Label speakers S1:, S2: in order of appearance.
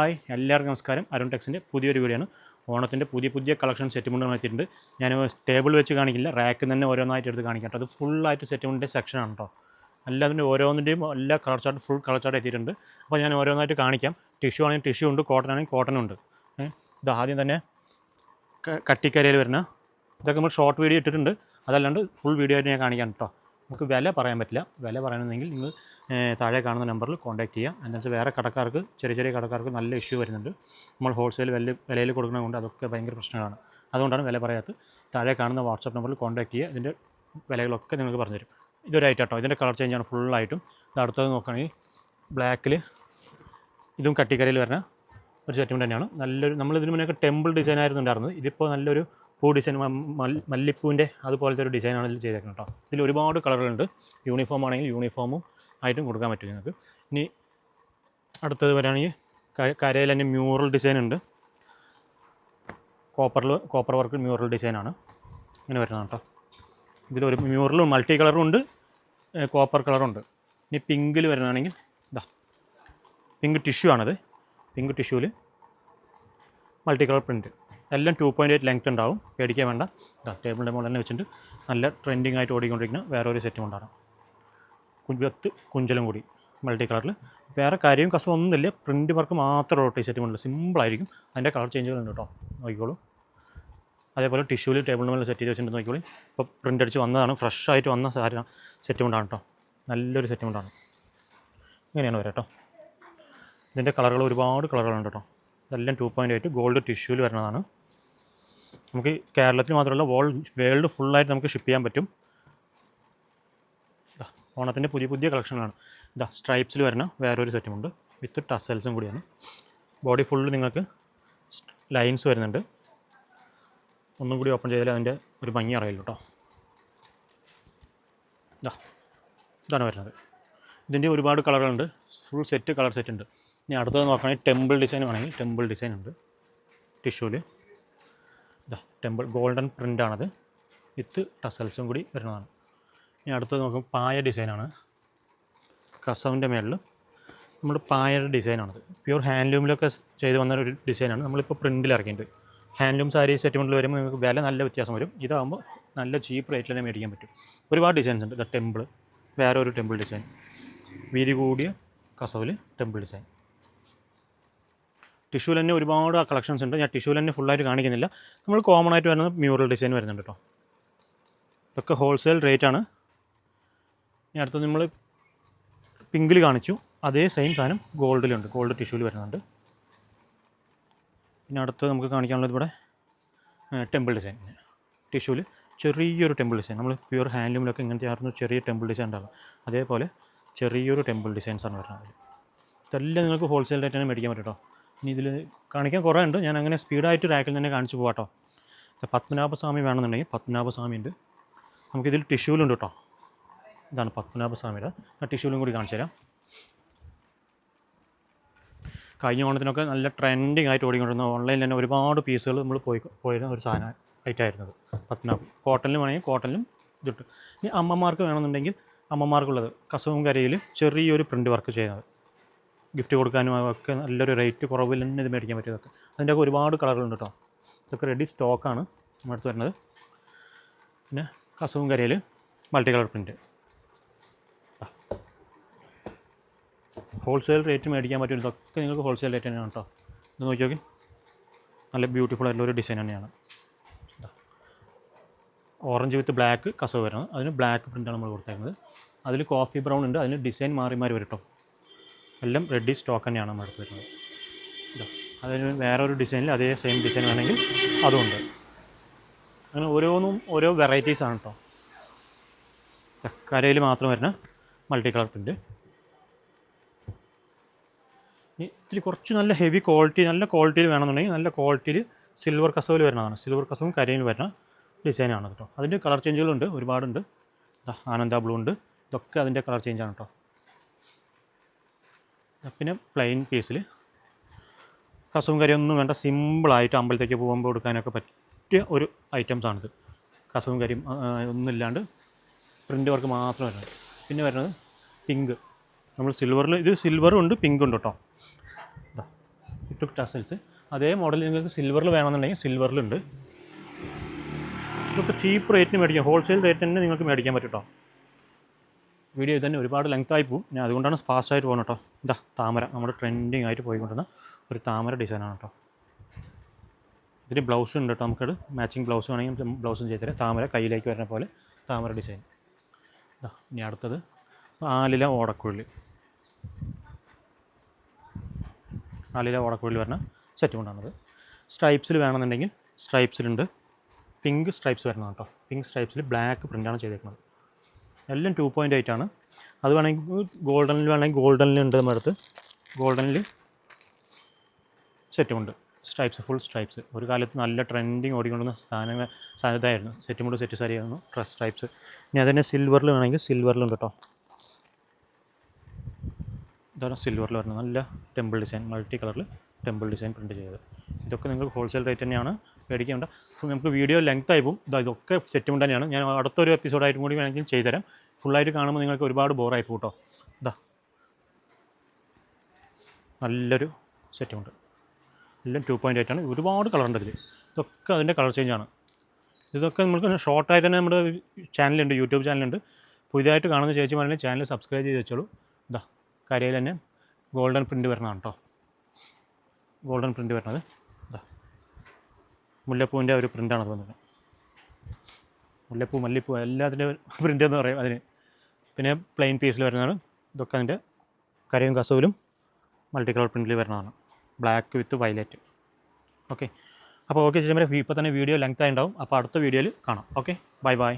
S1: Hi എല്ലാവർക്കും നമസ്കാരം. അരുൺ ടെക്സിന്റെ പുതിയൊരു വീഡിയോ ആണ്. ഓണത്തിന്റെ പുതിയ പുതിയ കളക്ഷൻ സെറ്റ് മുണ്ട് എത്തിയിട്ടുണ്ട് ഞാൻ ടേബിൾ വെച്ച് കാണിക്കില്ല റാക്കിൽ തന്നെ ഓരോന്നായിട്ട് എടുത്ത് കാണിക്കാം അത് ഫുള്ളായിട്ട് സെറ്റ് മുണ്ടിന്റെ സെക്ഷനാണ് കേട്ടോ. എല്ലാത്തിന്റെ ഓരോന്നിന്റെയും എല്ലാ colour chart full colour chart എത്തിയിട്ടുണ്ട്. അപ്പോൾ ഞാൻ ഓരോന്നായിട്ട് കാണിക്കാം. ടിഷ്യൂ ആണെങ്കിൽ ടിഷ്യൂ ഉണ്ട് കോട്ടൺ ആണെങ്കിൽ കോട്ടൺ ഉണ്ട്. ഇത് ആദ്യം തന്നെ കട്ടിക്കരയിൽ വരുന്ന ഇതൊക്കെ നമ്മൾ ഷോർട്ട് വീഡിയോ ഇട്ടിട്ടുണ്ട്. അതല്ലാണ്ട് ഫുൾ വീഡിയോ ആയിട്ട് ഞാൻ കാണിക്കാം കേട്ടോ. നമുക്ക് വില പറയാൻ പറ്റില്ല. വില പറയണമെങ്കിൽ നിങ്ങൾ താഴെ കാണുന്ന നമ്പറിൽ കോൺടാക്ട് എന്താ വെച്ചാൽ വേറെ കടക്കാർക്ക് ചെറിയ ചെറിയ കടക്കാർക്ക് നല്ല ഇഷ്യൂ വരുന്നുണ്ട്. നമ്മൾ ഹോൾസെയിൽ വില വിലയിൽ കൊടുക്കുന്നതുകൊണ്ട് അതൊക്കെ ഭയങ്കര പ്രശ്നങ്ങളാണ്. അതുകൊണ്ടാണ് വില പറയാത്തത്. താഴെ കാണുന്ന വാട്സാപ്പ് നമ്പറിൽ കോൺടാക്ട് ചെയ്യുക. ഇതിന്റെ വിലകളൊക്കെ നിങ്ങൾക്ക് പറഞ്ഞുതരും. ഇതൊരു ഐറ്റം കേട്ടോ ഇതിന്റെ കളർ ചേഞ്ചാണ് ഫുള്ളായിട്ടും ഇത് അടുത്തത് നോക്കുകയാണെങ്കിൽ ബ്ലാക്കിൽ ഇതും കട്ടിക്കരയിൽ വരുന്ന ഒരു സെറ്റും തന്നെയാണ്. നല്ലൊരു നമ്മളിതിന് മുന്നേ ടെമ്പിൾ ഡിസൈൻ ആയിരുന്നു ഉണ്ടായിരുന്നത്. ഇതിപ്പോൾ നല്ലൊരു പൂ ഡിസൈൻ മല്ലിപ്പൂവിന്റെ അതുപോലത്തെ ഒരു ഡിസൈനാണ് ഇതിൽ ചെയ്തേക്കുന്നത് കേട്ടോ. ഇതിൽ ഒരുപാട് കളറുകളുണ്ട് യൂണിഫോം ആണെങ്കിൽ യൂണിഫോമും ആയിട്ടും കൊടുക്കാൻ പറ്റും നിങ്ങൾക്ക് ഇനി അടുത്തത് വരാണെങ്കിൽ കരയിൽ തന്നെ മ്യൂറൽ ഡിസൈൻ ഉണ്ട്. കോപ്പറിൽ കോപ്പർ വർക്ക് മ്യൂറൽ ഡിസൈനാണ് ഇങ്ങനെ വരുന്നത് കേട്ടോ. ഇതിലൊരു മ്യൂറലും മൾട്ടി കളറും ഉണ്ട്. കോപ്പർ കളറുണ്ട് ഇനി പിങ്കിൽ വരുന്നതാണെങ്കിൽ ഇതാ പിങ്ക് ടിഷ്യൂ ആണത്. പിങ്ക് ടിഷ്യൂവിൽ മൾട്ടി കളർ പ്രിന്റ് എല്ലാം ടു പോയിന്റ് എയ്റ്റ് ലെങ്ത് ഉണ്ടാവും. പേടിക്കാൻ വേണ്ട. ടേബിളിന്റെ മുകളിൽ തന്നെ വെച്ചിട്ട് നല്ല ട്രെൻഡിങ് ആയിട്ട് ഓടിക്കൊണ്ടിരിക്കുന്ന വേറെ ഒരു സെറ്റും ഉണ്ടാകും കുഞ്ചത്ത് കുഞ്ചലും കൂടി മൾട്ടി കളറിൽ വേറെ കാര്യവും കസം ഒന്നുമില്ല പ്രിന്റ് വർക്ക് മാത്രമേ ഉള്ളൂ ടീ സെറ്റ് മുകളിൽ സിമ്പിളായിരിക്കും അതിന്റെ കളർ ചേഞ്ചുകൾ ഉണ്ട് കേട്ടോ. നോക്കിക്കോളൂ. അതേപോലെ ടിഷ്യൂവിൽ ടേബിളിന് മേലെ സെറ്റ് ചെയ്ത് വെച്ചിട്ട് നോക്കിക്കോളൂ. ഇപ്പോൾ പ്രിന്റ് അടിച്ച് വന്നതാണ്. ഫ്രഷ് ആയിട്ട് വന്ന സാധനം സെറ്റ് കൊണ്ടാണ് കേട്ടോ. നല്ലൊരു സെറ്റ് കൊണ്ടാണ്. ഇങ്ങനെയാണ് വരാം കേട്ടോ. ഇതിന്റെ കളറുകൾ ഒരുപാട് കളറുകളുണ്ട് കേട്ടോ. ഇതെല്ലാം ടു പോയിന്റ് എയ്റ്റ് ഗോൾഡ് ടിഷ്യൂവിൽ വരുന്നതാണ്. നമുക്ക് കേരളത്തിൽ മാത്രമല്ല വോൾ വേൾഡ് ഫുള്ളായിട്ട് നമുക്ക് ഷിപ്പ് ചെയ്യാൻ പറ്റും. ഓണത്തിന്റെ പുതിയ പുതിയ കളക്ഷനാണ് ഇതാ സ്ട്രൈപ്സിൽ വരുന്ന വേറൊരു സെറ്റുമുണ്ട് വിത്ത് ടസൽസും കൂടിയാണ്. ബോഡി ഫുള്ള് നിങ്ങൾക്ക് ലൈൻസ് വരുന്നുണ്ട്. ഒന്നും കൂടി ഓപ്പൺ ചെയ്താൽ അതിന്റെ ഒരു ഭംഗി അറിയില്ല കേട്ടോ ഇതാ ഇതാണ് വരുന്നത്. ഇതിന്റെ ഒരുപാട് കളറുകളുണ്ട്. ഫുൾ സെറ്റ് കളർ സെറ്റ് ഉണ്ട്. ഇനി അടുത്തത് നോക്കുകയാണെങ്കിൽ ടെമ്പിൾ ഡിസൈൻ വേണമെങ്കിൽ ടെമ്പിൾ ഡിസൈൻ ഉണ്ട്. ടിഷ്യൂവിൽ ഇതാ ടെമ്പിൾ ഗോൾഡൻ പ്രിന്റാണത് വിത്ത് ടസൽസും കൂടി വരുന്നതാണ്. ഇനി അടുത്തത് നോക്കും പായ ഡിസൈനാണ് കസവിന്റെ മേളിൽ നമ്മൾ പായയുടെ ഡിസൈനാണത് പ്യൂർ ഹാൻഡ്ലൂമിലൊക്കെ ചെയ്ത് വന്ന ഒരു ഡിസൈനാണ് നമ്മളിപ്പോൾ പ്രിന്റിൽ ഇറക്കിയിട്ടുണ്ട്. ഹാൻഡ്ലൂം സാരി സെറ്റിമെന്റിൽ വരുമ്പോൾ നിങ്ങൾക്ക് വില നല്ല വ്യത്യാസം വരും. ഇതാകുമ്പോൾ നല്ല ചീപ്പ് റേറ്റിൽ തന്നെ മേടിക്കാൻ പറ്റും. ഒരുപാട് ഡിസൈൻസ് ഉണ്ട്. ദ ടെമ്പിൾ വേറെ ഒരു ടെമ്പിൾ ഡിസൈൻ വീതി കൂടിയ കസവിൽ ടെമ്പിൾ ഡിസൈൻ ടിഷ്യൂവിൽ തന്നെ ഒരുപാട് കളക്ഷൻസ് ഉണ്ട്. ഞാൻ ടിഷ്യൂൽ തന്നെ ഫുള്ളായിട്ട് കാണിക്കുന്നില്ല. നമ്മൾ കോമൺ ആയിട്ട് വരുന്നത് മ്യൂറൽ ഡിസൈൻ വരുന്നുണ്ട് കേട്ടോ ഇതൊക്കെ ഹോൾസെയിൽ റേറ്റ് ആണ്. ഇനി അടുത്തത് നമ്മൾ പിങ്കിൽ കാണിച്ചു. അതേ സെയിം സാധനം ഗോൾഡിലുണ്ട് ഗോൾഡ് ടിഷ്യൂവിൽ വരുന്നുണ്ട്. പിന്നെ അടുത്ത് നമുക്ക് കാണിക്കാനുള്ളത് ഇവിടെ ടെമ്പിൾ ഡിസൈൻ ടിഷ്യൂവിൽ ചെറിയൊരു ടെമ്പിൾ ഡിസൈൻ നമ്മൾ പ്യൂർ ഹാൻഡ്ലൂമിലൊക്കെ ഇങ്ങനത്തെ ആയിരുന്നു ചെറിയ ടെമ്പിൾ ഡിസൈൻ ഉണ്ടാകും അതേപോലെ ചെറിയൊരു ടെമ്പിൾ ഡിസൈൻസാണ് വരുന്നത്. ഇതെല്ലാം നിങ്ങൾക്ക് ഹോൾസെയിൽ റേറ്റ് തന്നെ മേടിക്കാൻ പറ്റും കേട്ടോ ഇനി ഇതിൽ കാണിക്കാൻ കുറേ ഉണ്ട്. ഞാൻ അങ്ങനെ സ്പീഡായിട്ട് റാക്കിൽ തന്നെ കാണിച്ചു പോകാം കേട്ടോ പത്മനാഭസ്വാമി വേണമെന്നുണ്ടെങ്കിൽ പത്മനാഭസ്വാമി ഉണ്ട് നമുക്കിതിൽ ടിഷ്യൂലുണ്ട് കേട്ടോ. ഇതാണ് പത്മനാഭസ്വാമിയുടെ. ആ ടിഷ്യൂലും കൂടി കാണിച്ചു തരാം. കഴിഞ്ഞ ഓണത്തിനൊക്കെ നല്ല ട്രെൻഡിങ് ആയിട്ട് ഓടിക്കൊണ്ടിരുന്ന ഓൺലൈനിൽ തന്നെ ഒരുപാട് പീസുകൾ നമ്മൾ പോയി പോയിരുന്ന ഒരു സാധനം ഐറ്റായിരുന്നത് പത്മനാഭം. കോട്ടണിലും വേണമെങ്കിൽ കോട്ടണിലും ഇതിട്ട് ഇനി അമ്മമാർക്ക് വേണമെന്നുണ്ടെങ്കിൽ അമ്മമാർക്കുള്ളത്. കസവും കരയിൽ ചെറിയൊരു പ്രിന്റ് വർക്ക് ചെയ്യുന്നത്. ഗിഫ്റ്റ് കൊടുക്കാനും ഒക്കെ നല്ലൊരു റേറ്റ് കുറവിൽ തന്നെ ഇത് മേടിക്കാൻ പറ്റിയതൊക്കെ. അതിന്റെയൊക്കെ ഒരുപാട് കളറുകളുണ്ട് കേട്ടോ. ഇതൊക്കെ റെഡി സ്റ്റോക്കാണ് അടുത്ത് വരുന്നത്. പിന്നെ കസവും കരയിൽ multi colour print wholesale rate മേടിക്കാൻ പറ്റും ഇതൊക്കെ നിങ്ങൾക്ക് ഹോൾസെയിൽ റേറ്റ് തന്നെയാണ് കേട്ടോ. ഇത് നോക്കി നോക്കി. നല്ല ബ്യൂട്ടിഫുൾ ആയിട്ടുള്ള ഒരു ഡിസൈൻ തന്നെയാണ്. ഓറഞ്ച് വിത്ത് ബ്ലാക്ക് കസവ് വരുന്നത്. അതിന് ബ്ലാക്ക് പ്രിന്റാണ് നമ്മൾ കൊടുത്തേക്കുന്നത്. അതിൽ കോഫി ബ്രൗൺ ഉണ്ട്. അതിന് ഡിസൈൻ മാറി മാറി വരും കേട്ടോ. എല്ലാം റെഡി സ്റ്റോക്ക് തന്നെയാണ് നമ്മൾ എടുത്ത് വരുന്നത്. അതിന് വേറെ ഒരു ഡിസൈനിൽ അതേ സെയിം ഡിസൈൻ വേണമെങ്കിൽ അതുമുണ്ട് അങ്ങനെ ഓരോന്നും ഓരോ വെറൈറ്റീസ് ആണ് കേട്ടോ കരയിൽ മാത്രം വരുന്ന മൾട്ടി കളർ പ്രിന്റ് ഇനി ഇത്തിരി കുറച്ച് നല്ല ഹെവി ക്വാളിറ്റി നല്ല ക്വാളിറ്റിയിൽ വേണമെന്നുണ്ടെങ്കിൽ നല്ല ക്വാളിറ്റിയിൽ സിൽവർ കസവിൽ വരുന്നതാണ്. സിൽവർ കസവും കരയിൽ വരുന്ന ഡിസൈനാണ് കേട്ടോ അതിന്റെ കളർ ചേഞ്ചുകളുണ്ട് ഒരുപാടുണ്ട്. ആനന്ദ ബ്ലൂ ഉണ്ട്. ഇതൊക്കെ അതിന്റെ കളർ ചേഞ്ചാണ് കേട്ടോ പിന്നെ പ്ലെയിൻ പീസിൽ കസവും കരിയൊന്നും വേണ്ട സിമ്പിളായിട്ട് അമ്പലത്തേക്ക് പോകുമ്പോൾ എടുക്കാനൊക്കെ പറ്റിയ ഒരു ഐറ്റംസാണിത് കസവും കരിയും ഒന്നുമില്ലാണ്ട് പ്രിന്റ് വർക്ക് മാത്രം വരുന്നത്. പിന്നെ വരുന്നത് പിങ്ക് നമ്മൾ സിൽവറിൽ ഇത് സിൽവറും ഉണ്ട് പിങ്കും ഉണ്ട് കേട്ടോ വിത്ത് ടസൽസ് അതേ മോഡൽ നിങ്ങൾക്ക് സിൽവറിൽ വേണമെന്നുണ്ടെങ്കിൽ സിൽവറിലുണ്ട് ഇതൊക്കെ ചീപ്പ് റേറ്റിന് മേടിക്കാം ഹോൾസെയിൽ റേറ്റ് തന്നെ നിങ്ങൾക്ക് മേടിക്കാൻ പറ്റും കേട്ടോ വീഡിയോ തന്നെ ഒരുപാട് ലെങ്ത് ആയി പോകും ഞാൻ അതുകൊണ്ടാണ് ഫാസ്റ്റായിട്ട് പോകുന്നത് കേട്ടോ ഇതാ താമര. നമ്മുടെ ട്രെൻഡിങ് ആയിട്ട് പോയിക്കൊണ്ടിരുന്ന ഒരു താമര ഡിസൈനാണ് കേട്ടോ ഇതിന് ബ്ലൗസ് ഉണ്ട് കേട്ടോ നമുക്കത്. മാച്ചിങ് ബ്ലൗസ് വേണമെങ്കിൽ ബ്ലൗസും ചെയ്ത് തരാം. താമര കയ്യിലേക്ക് വരുന്ന പോലെ താമര ഡിസൈൻ ഇതാ ഇനി അടുത്തത് ആലില ഓടക്കുഴൽ ആലില ഓടക്കുഴൽ വരുന്ന സെറ്റ് കൊണ്ടാണത്. സ്ട്രൈപ്സിൽ വേണമെന്നുണ്ടെങ്കിൽ സ്ട്രൈപ്സിലുണ്ട് പിങ്ക് സ്ട്രൈപ്സ് വരുന്നതാണ് കേട്ടോ പിങ്ക് സ്ട്രൈപ്സിൽ ബ്ലാക്ക് പ്രിന്റാണ് ചെയ്തേക്കുന്നത്. എല്ലാം ടു പോയിന്റ് എയ്റ്റ് ആണ്. അത് വേണമെങ്കിൽ ഗോൾഡനിൽ വേണമെങ്കിൽ ഗോൾഡനിൽ ഉണ്ട് നമ്മുടെ അടുത്ത്. ഗോൾഡനിൽ സെറ്റുമുണ്ട് സ്ട്രൈപ്സ് ഫുൾ സ്ട്രൈപ്സ് ഒരു കാലത്ത് നല്ല ട്രെൻഡിങ് ഓടിക്കൊണ്ടുന്ന സാധനങ്ങൾ സാധനത്തായിരുന്നു. സെറ്റ് കൂടെ സെറ്റ് സാരി ആയിരുന്നു. ഡ്രസ് സ്ട്രൈപ്സ് ഇനി അതിനെ സിൽവറിൽ വേണമെങ്കിൽ സിൽവറിലുണ്ട് കേട്ടോ. ഇതാണ് സിൽവറിൽ വരുന്നത്. നല്ല ടെമ്പിൾ ഡിസൈൻ മൾട്ടി കളറിൽ ടെമ്പിൾ ഡിസൈൻ പ്രിന്റ് ചെയ്തത്. ഇതൊക്കെ നിങ്ങൾക്ക് ഹോൾസെയിൽ റേറ്റ് തന്നെയാണ് മേടിക്കേണ്ട. നമുക്ക് വീഡിയോ ലെങ്ത് ആയി പോകും ഇതാ ഇതൊക്കെ സെറ്റും തന്നെയാണ്. ഞാൻ അടുത്തൊരു എപ്പിസോഡായിട്ടും കൂടി വേണമെങ്കിൽ ചെയ്തുതരാം. ഫുള്ളായിട്ട് കാണുമ്പോൾ നിങ്ങൾക്ക് ഒരുപാട് ബോറായി പോകും കേട്ടോ ഇതാ നല്ലൊരു സെറ്റുമുണ്ട് എല്ലാം ടു പോയിന്റ് ആണ്. ഒരുപാട് കളറുണ്ട് ഇതിൽ ഇതൊക്കെ അതിന്റെ കളർ ചേഞ്ച് ആണ്. ഇതൊക്കെ നമുക്ക് ഷോർട്ടായിട്ട് തന്നെ നമ്മുടെ ചാനലുണ്ട് യൂട്യൂബ് ചാനലുണ്ട് പുതിയതായിട്ട് കാണുന്ന ചേച്ചി ചേച്ചിമാരുടെ ചാനൽ സബ്സ്ക്രൈബ് ചെയ്ത് വെച്ചോളൂ. ഇതാ കരയിൽ തന്നെ ഗോൾഡൻ പ്രിന്റ് വരുന്നതാണ് കേട്ടോ ഗോൾഡൻ പ്രിന്റ് വരുന്നത്. ഇതാ മുല്ലപ്പൂവിന്റെ ഒരു പ്രിന്റാണ് വന്നത്. മുല്ലപ്പൂ മല്ലിപ്പൂ എല്ലാത്തിന്റെ പ്രിന്റ് എന്ന് പറയും അതിന്. പിന്നെ പ്ലെയിൻ പീസിൽ വരുന്നതാണ്. ഇതൊക്കെ അതിന്റെ കരയും കസവിലും മൾട്ടി കളർ പ്രിന്റിൽ വരുന്നതാണ്. ബ്ലാക്ക് വിത്ത് വയലറ്റ് ഓക്കെ അപ്പോൾ ഓക്കെ ചേച്ചി ഇപ്പോൾ തന്നെ വീഡിയോ ലെങ്ത് ആയി ഉണ്ടാവും. അപ്പോൾ അടുത്ത വീഡിയോയിൽ കാണാം. Okay bye bye